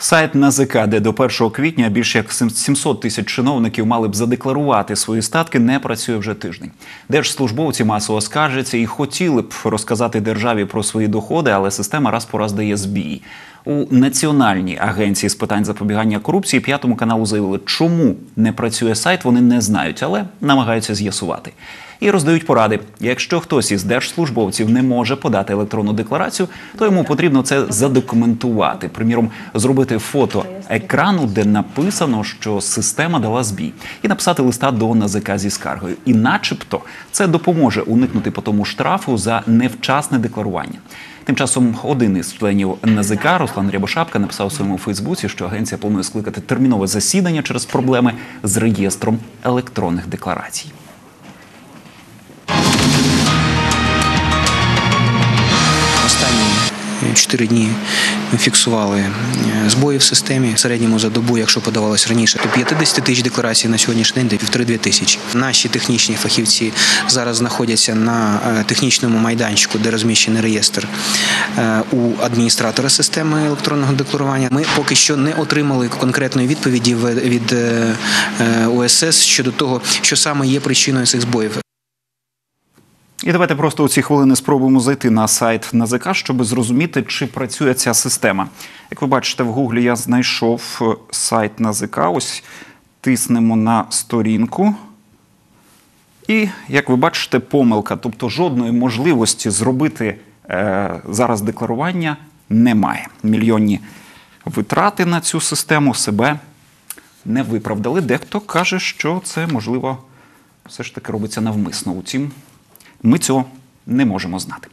Сайт НАЗК, де до 1 квітня більше як 700 тисяч чиновників мали б задекларувати свої статки, не працює вже тиждень. Держслужбовці масово скаржаться і хотіли б розказати державі про свої доходи, але система раз по раз дає збій. У Національній агенції з питань запобігання корупції п'ятому каналу заявили, чому не працює сайт, вони не знають, але намагаються з'ясувати. І роздають поради. Якщо хтось із держслужбовців не може подати електронну декларацію, то йому потрібно це задокументувати. Приміром, зробити фото екрану, де написано, що система дала збій, і написати листа до НАЗК зі скаргою. І, начебто, це допоможе уникнути по тому штрафу за невчасне декларування. Тим часом один із членів НАЗК Руслан Рябошапка написав у своєму Фейсбуці, що агенція планує скликати термінове засідання через проблеми з реєстром електронних декларацій. Останні 4 дні фіксували е, збої в системі. В середньому за добу, якщо подавалось раніше, то 50 тисяч декларацій на сьогоднішній день, де півтори-дві тисячі. Наші технічні фахівці зараз знаходяться на е, технічному майданчику, де розміщений реєстр е, у адміністратора системи електронного декларування. Ми поки що не отримали конкретної відповіді від ОСС щодо того, що саме є причиною цих збоїв. І давайте просто у ці хвилини спробуємо зайти на сайт НАЗК, щоб зрозуміти, чи працює ця система. Як ви бачите, в Гуглі я знайшов е, сайт НАЗК. Ось тиснемо на сторінку. І, як ви бачите, помилка, тобто жодної можливості зробити е, зараз декларування немає. Мільйонні витрати на цю систему себе не виправдали. Дехто каже, що це можливо все ж таки робиться навмисно. Утім, ми цього не можемо знати.